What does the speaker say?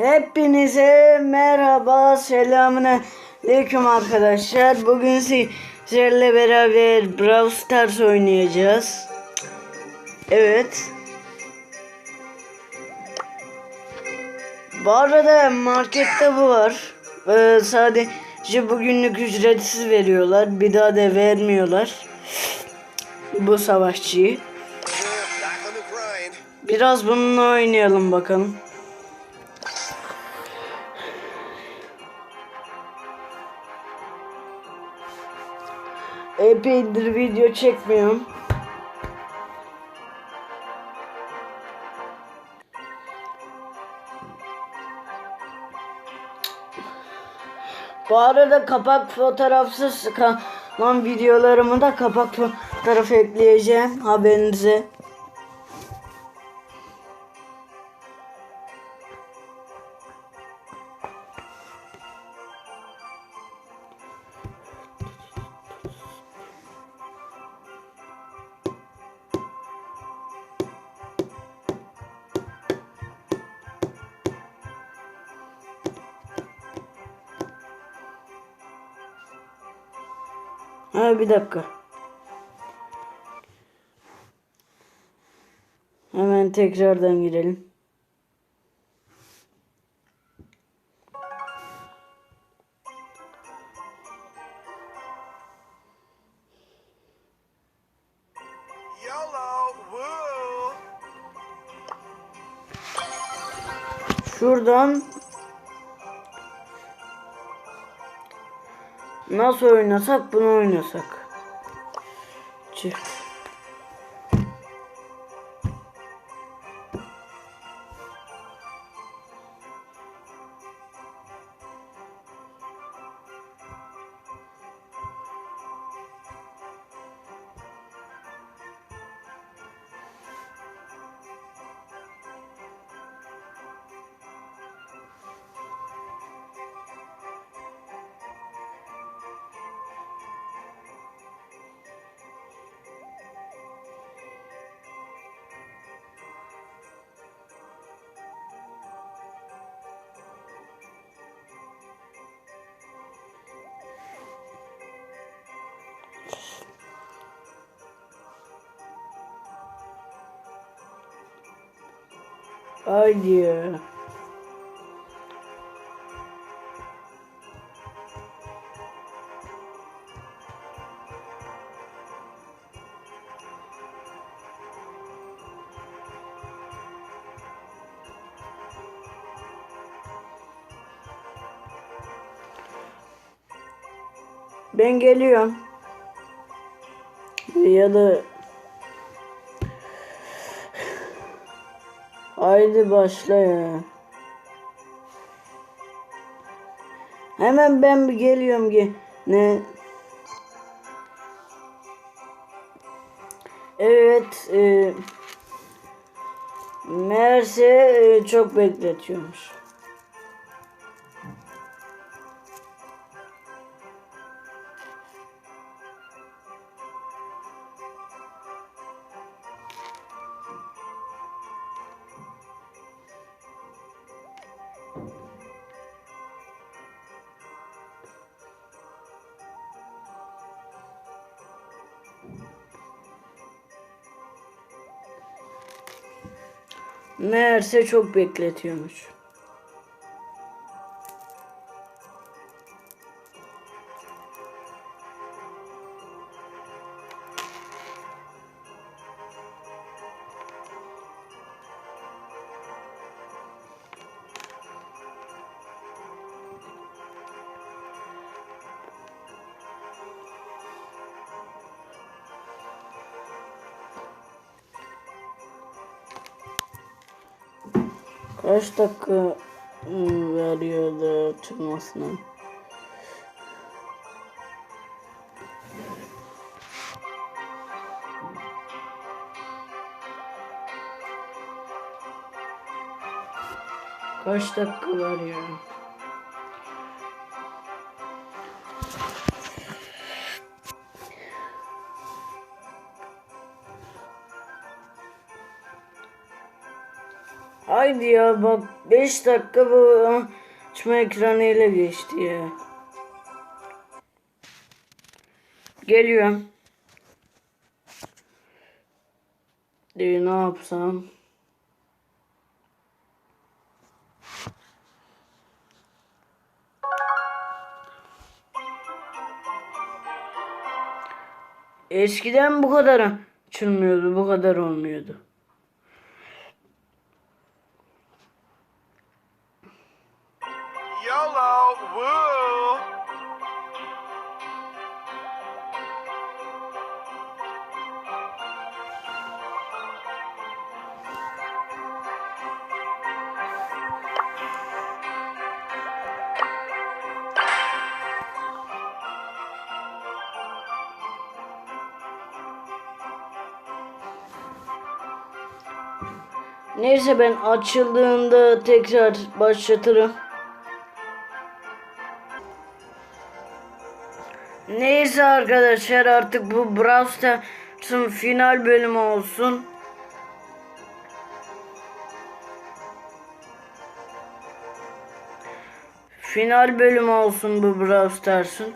Hepinize merhaba, selamun aleyküm arkadaşlar. Bugün sizlerle beraber Brawl Stars oynayacağız. Evet. Bu arada markette bu var. Ee, sadece bugünlük ücretsiz veriyorlar. Bir daha da vermiyorlar. Bu savaşçıyı. Biraz bununla oynayalım bakalım. Epeydir video çekmiyorum. Bu arada kapak fotoğrafsız kalan videolarımı da kapak fotoğrafı ekleyeceğim haberinize. Ha bir dakika. Hemen tekrardan girelim. Şuradan nasıl oynasak bunu oynasak. Çift. Haydi. Ben geliyorum. Ya da Haydi başla ya. Hemen ben bir geliyorum ki ne? Evet. E, meğerse e, çok bekletiyormuş. Meğerse çok bekletiyormuş. Kaç dakika ıı, veriyor da çıkmasına? Kaç dakika var ya? Haydi ya bak 5 dakika bu açma ekranıyla geçti ya. Geliyorum. Ee, ne yapsam? Eskiden bu kadar açılmıyordu, bu kadar olmuyordu. Woo. Neyse ben açıldığında tekrar başlatırım. Neyse arkadaşlar artık bu Brawl Stars'ın final bölümü olsun. Final bölümü olsun bu Brawl Stars'ın.